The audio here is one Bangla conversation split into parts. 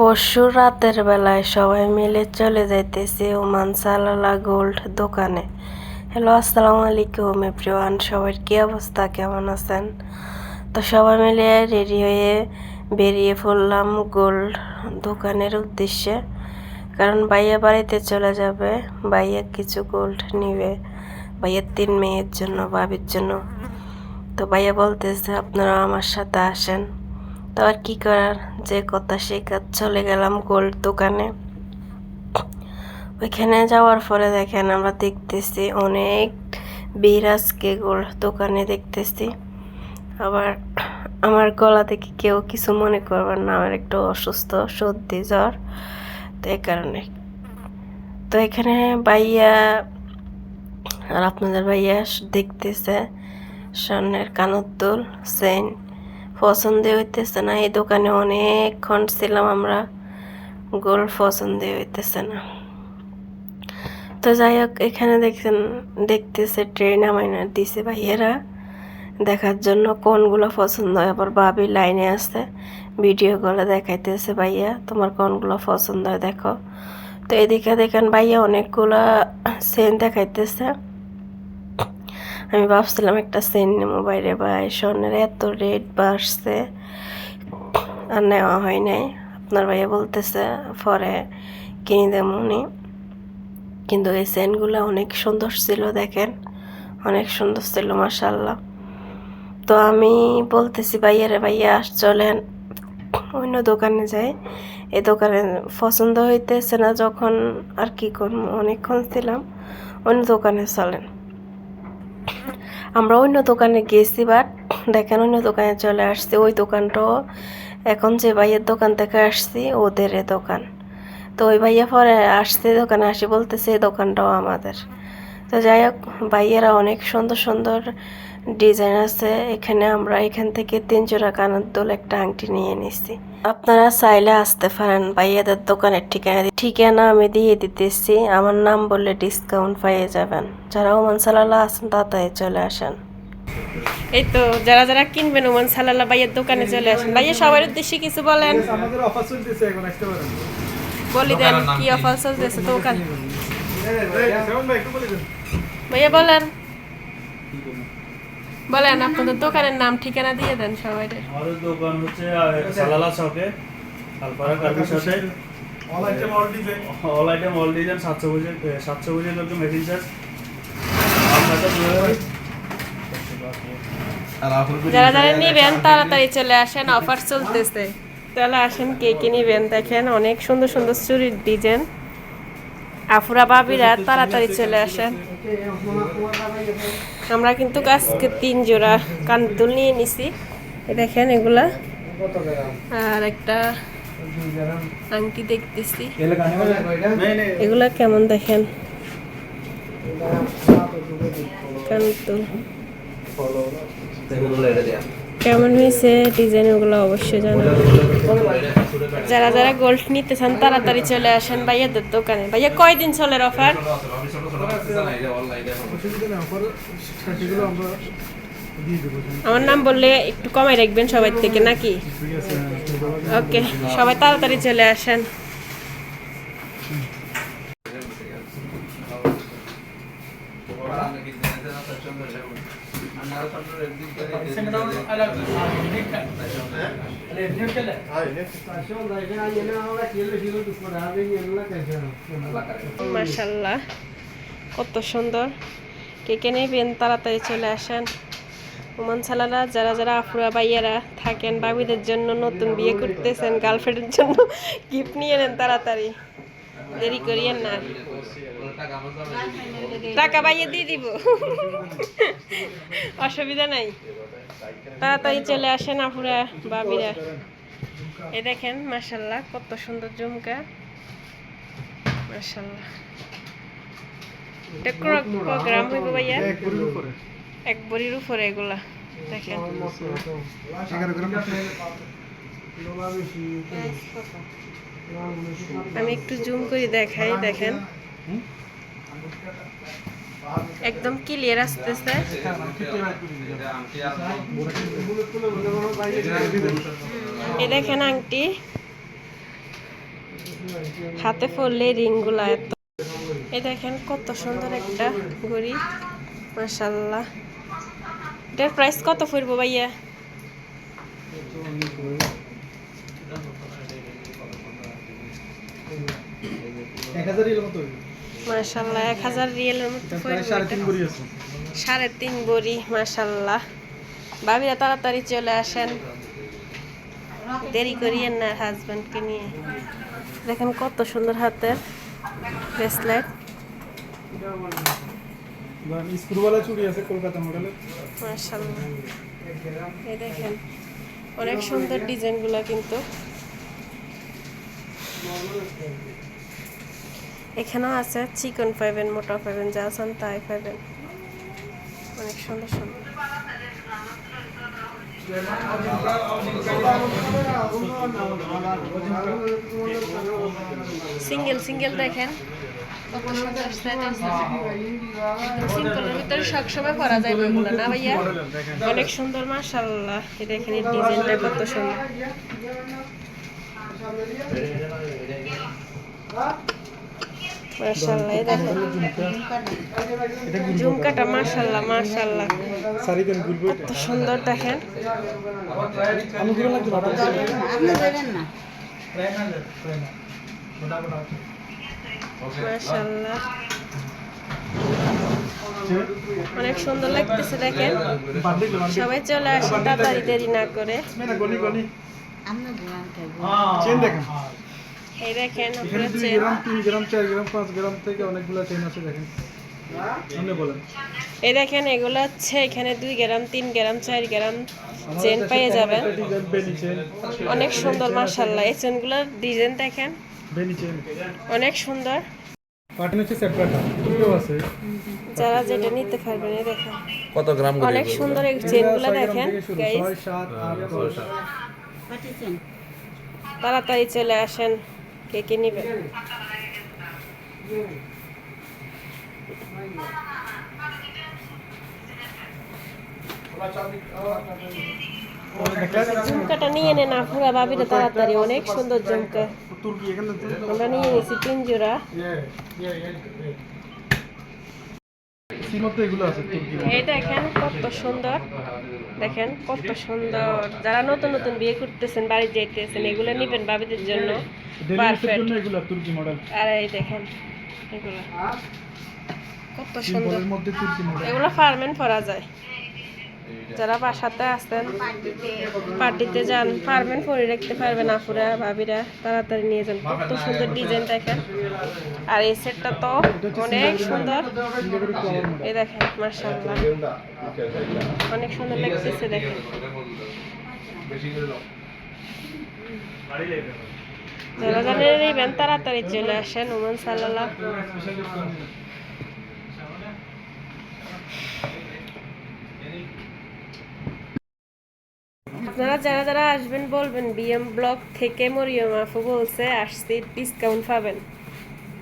পরশু রাতের বেলায় সবাই মিলে চলে যাইতেছি ওমান সালালা গোল্ড দোকানে। হ্যালো, আসসালামু আলাইকুম এভরিওয়ান সবার কী অবস্থা? কেমন আছেন? তো সবাই মিলে রেডি হয়ে বেরিয়ে পড়লাম গোল্ড দোকানের উদ্দেশ্যে। কারণ ভাইয়া বাড়িতে চলে যাবে, ভাইয়া কিছু গোল্ড নিবে, ভাইয়ের তিন মেয়ের জন্য, ভাবির জন্য। তো ভাইয়া বলতেছে, আপনারা আমার সাথে আসেন। তো আর কি করার? যে কথা সেই কাজ। চলে গেলাম গোল্ড দোকানে। ওইখানে যাওয়ার পরে দেখেন আমরা দেখতেছি অনেক বিরাজকে গোল্ড দোকানে দেখতেছি। আবার আমার গলা থেকে কেউ কিছু মনে করবার না, আমার একটু অসুস্থ, সর্দি, জ্বর। তো এই কারণে। তো এখানে ভাইয়া আর আপনাদের ভাইয়া দেখতেছে স্বর্ণের কানতুল সেন। পছন্দ হইতেছে না। এই দোকানে অনেকক্ষণ ছিলাম আমরা, গোল পছন্দ হইতেছে না। তো যাই হোক, এখানে দেখছেন, দেখতেছে ট্রেন আমায় দিছে ভাইয়েরা। দেখার জন্য কোনগুলো পছন্দ হয়। আবার ভাবি লাইনে আসছে ভিডিও কলে দেখাইতেছে ভাইয়া, তোমার কোনগুলো পছন্দ হয় দেখো। তো এদিকে দেখেন ভাইয়া অনেকগুলা সেন দেখাইতেছে। আমি ভাবছিলাম একটা সেন নেব বাইরে, ভাই। স্বর্ণের এত রেট বাড়ছে আর নেওয়া হয় নাই। আপনার ভাইয়া বলতেছে, পরে কিনে দেবনি কিন্তু এই সেনগুলো অনেক সুন্দর ছিল, দেখেন। অনেক সুন্দর ছিল মাসাল্লাহ তো আমি বলতেছি ভাইয়ারে ভাইয়া আস চলেন। অন্য দোকানে যাই। এই দোকানে পছন্দ হইতেছে না, যখন আর কি করব, অনেকক্ষণ ছিলাম। অন্য দোকানে চলেন। আমরা অন্য দোকানে গেছি বাট দেখেন অন্য দোকানে চলে আসছি। ওই দোকানটাও এখন যে ভাইয়ের দোকান থেকে আসছি, ওদের দোকান। তো ওই ভাইয়া পরে আসছে, দোকানে আসি বলতেছে দোকানটাও আমাদের। তো যাই হোক, ভাইয়েরা অনেক সুন্দর সুন্দর ডিজাইন আছে এখানে আমরা এখান থেকে তিন জোড়া কানের দোল একটা আংটি নিয়ে নিছি। আপনারা চাইলে আসতে পারেন ভাইয়াদের দোকানের ঠিকানা ঠিকানা আমি দিয়ে দিতেছি আমার নাম বললে ডিসকাউন্ট পাইয়ে যাবেন। যারা ওমান সালাল্লাহ আছেন তাড়াতাড়ি চলে আসেন। এই তো যারা যারা কিনবেন ওমান সালাল্লাহ ভাইয়ের দোকানে চলে আসেন। ভাইয়া সবার উদ্দেশ্যে কিছু বলেন। আমাদের অফার চলতেছে এখন আসতে পারেন বলি দেন কি অফার চলতেছে দোকান? সেমন ভাই একটু বলে দিন। ভাইয়া বলেন। বলেন আপনাদের দোকানের নাম ঠিকানা দিয়ে দেন সবাই আমাদের দোকান হচ্ছে সালালা চকে আলপারা কার্বির সাথে all item all design all item all design সাতশো বুঝে সাতশো বুঝে চার্জ যারা যারা নিবেন তাড়াতাড়ি চলে আসেন অফার চলতেছে। তাহলে আসেন কে কে নিবেন দেখেন অনেক সুন্দর সুন্দর চুরির ডিজাইন আফুরা বাবিরা তাড়াতাড়ি চলে আসেন। আমরা কিন্তু আজকে তিন জোড়া কানতুল নিয়ে নিছি। দেখেন এগুলা। আর একটা আংটি দেখতেছি। এগুলা কেমন দেখেন? কানতুল। কেমন হয়েছে ডিজাইন ওগুলো অবশ্যই জানাবেন যারা যারা গোল্ড নিতে চান তাড়াতাড়ি চলে আসেন ভাইয়াদের দোকানে। ভাইয়া কয়দিন চলের অফার আমার নাম বললে একটু কমাই রাখবেন সবাই থেকে নাকি? ওকে সবাই তাড়াতাড়ি চলে আসেন। মাশাল্লাহ কত সুন্দর। কে কে নেই নেবেন তাড়াতাড়ি চলে আসেন। ওমান সালারা যারা যারা আফুরা ভাইয়ারা থাকেন বাবিদের জন্য নতুন বিয়ে করতেছেন গার্লফ্রেন্ডের জন্য গিফট নিয়ে নেন তাড়াতাড়ি। দেরি করিয়েন না। টাকা পাইয়ে দিয়ে দিব। অসুবিধা নাই। তাড়াতাড়ি চলে আসেন আফুরা বাবিরা। এ দেখেন মাশাল্লাহ কত সুন্দর জুমকা মাশাল্লাহ। এটা গ্রাম হইব ভাইয়া? এক বড়ির উপরে। এগুলা। দেখেন। আমি একটু জুম করে দেখাই দেখেন। একদম ক্লিয়ার আসতেছে। এই দেখেন আংটি হাতে পরলে রিংগুলা এত। এই দেখেন কত সুন্দর একটা ঘড়ি মাশাল্লাহ এটার প্রাইস কত পড়ব ভাইয়া? এক হাজার এর মতো। মাশাল্লাহ এক হাজার রিয়েলের মতো সাড়ে তিন বড়ি মাশাল্লাহ ভাবিরা তাড়াতাড়ি চলে আসেন। দেরি করিয়েন না হাজব্যান্ডকে নিয়ে। দেখেন কত সুন্দর হাতের ব্রেসলেট স্ক্রুওয়ালা চুড়ি আছে কলকাতা মডেলের। মাশাল্লাহ এই দেখেন অনেক সুন্দর ডিজাইনগুলো কিন্তু। এখানেও আছে চিকন পাইবেন, মোটা পাইবেন, যা আছেন তাই পাইবেন। অনেক সুন্দর সুন্দর। সিঙ্গেল সিঙ্গেল দেখেন। সিম্পলের ভিতরে সবসময় পরা যায় ওইগুলো না ভাইয়া? অনেক সুন্দর মাশাল্লাহ এই দেখেন, এই ডিজাইনটা কত সুন্দর। মাশাল্লাহ দেখেন। এটা ঝুমকাটা মাশাল্লাহ মাশাল্লাহ সারি দেন গুলবো এটা কত সুন্দর দেখেন। আমি দিবেন না আপনি দেবেন না মাশাল্লাহ অনেক সুন্দর লাগতেছে দেখেন। সবাই চলে আসেন তাড়াতাড়ি দেরি না করে। চেন দেখেন। এই দেখেন এখানে দুই গ্রাম তিন গ্রাম চার গ্রাম পাঁচ গ্রাম থেকে অনেকগুলো চেন আছে দেখেন। এই দেখেন এগুলো হচ্ছে এখানে দুই গ্রাম তিন গ্রাম চার গ্রাম চেন পেয়ে যাবেন। ডিজাইন অনেক সুন্দর মার্শাল্লাহ এই চেনগুলোর ডিজাইন দেখেন। অনেক সুন্দর। যারা যেটা নিতে পারবেন দেখেন। কত গ্রাম অনেক সুন্দর এই চেনগুলো দেখেন তাড়াতাড়ি চলে আসেন। কে কে নেবেন ঝুমকাটা নিয়ে নেন আপনারা ভাবিটা তাড়াতাড়ি, অনেক সুন্দর ঝুমকা। আমরা নিয়ে নিয়েছি তিন জোড়া সীমাতে এগুলো আছে? এই দেখেন কত সুন্দর। দেখেন কত সুন্দর। যারা নতুন নতুন বিয়ে করতেছেন বাড়ি যাইতেছেন এগুলো নিবেন বাবিদের জন্য। পারফেক্ট এগুলো তুর্কি মডেল আর এই দেখেন এগুলো। কত সুন্দর। এগুলো ফার্মেন্ট করা যায়। যারা বাসাতে আসতেন পার্টিতে যান, পারবেন, পরে রাখতে পারবেন আপুরা, ভাবিরা, তাড়াতাড়ি নিয়ে যান। কত সুন্দর ডিজাইন দেখেন। আর এই সেটটা তো অনেক সুন্দর। এই দেখেন মার্শাল্লাহ অনেক সুন্দর লাগতেছে দেখেন। যারা জানেন নেবেন তাড়াতাড়ি চলে আসেন, ওমান সাল্লাল্লাহ। আপনারা যারা যারা আসবেন বলবেন বিএম ব্লক থেকে মরিয়ম আফু বলছে আসছি ডিসকাউন্ট পাবেন।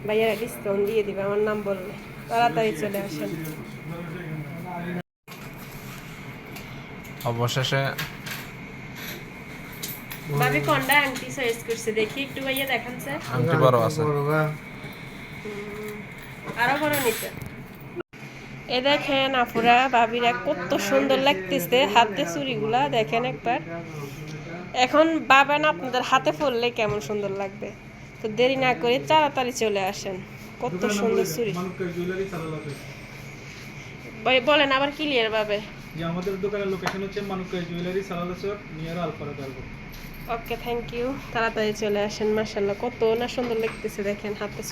ভাইয়ারা ডিসকাউন্ট দিয়ে দিবে আমার নাম বললে। তাড়াতাড়ি চলে আসেন। অবশেষে ভাবি কোনটা আংটি চয়েস করছে? দেখি একটু ভাইয়া দেখান স্যার আংটি বড় আছে। আরও বড় নিতে। এ দেখেন আপুরা ভাবিরা কত সুন্দর লাগতেছে হাতে চুড়িগুলা দেখেন একবার। এখন ভাবেন আপনাদের হাতে পড়লে কেমন সুন্দর লাগবে? তো দেরি না করে তাড়াতাড়ি চলে আসেন। কত সুন্দর ভাই বলেন আবার ক্লিয়ার ভাবে। যে আমাদের দোকানের লোকেশন হচ্ছে মানুকা jewellery সালাদাসর near cargo okay thank you তাড়াতাড়ি চলে আসেন মার্শাল্লাহ কত না সুন্দর লাগতেছে দেখেন হাতে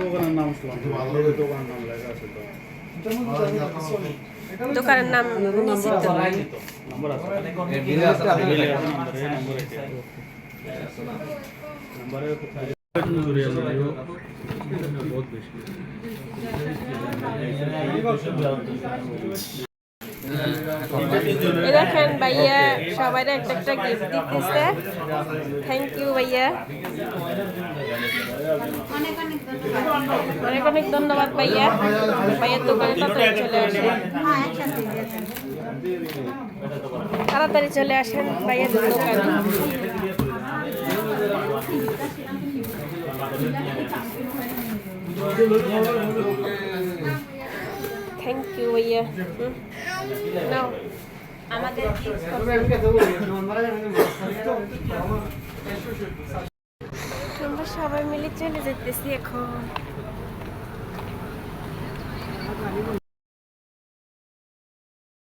দোকানের নাম শুনলাম দোকানের নাম লেখা আছে তো দোকানের নাম নিশ্চিত নাম্বার আছে নাম্বার এই নাম্বার এটা নাম্বারে আছে বহুত বেশি এই দেখেন ভাইয়া, সবাই একটা একটা গিফট দিতেছে। থ্যাংক ইউ ভাইয়া। অনেক অনেক ধন্যবাদ, ভাইয়া। ভাইয়ার দোকানে তাড়াতাড়ি চলে আসেন। তাড়াতাড়ি চলে আসেন ভাইয়ার দোকানে। থ্যাংক ইউ ভাইয়া। নাও আমাদের আমরা সবাই মিলে চলে যেতেছি এখন।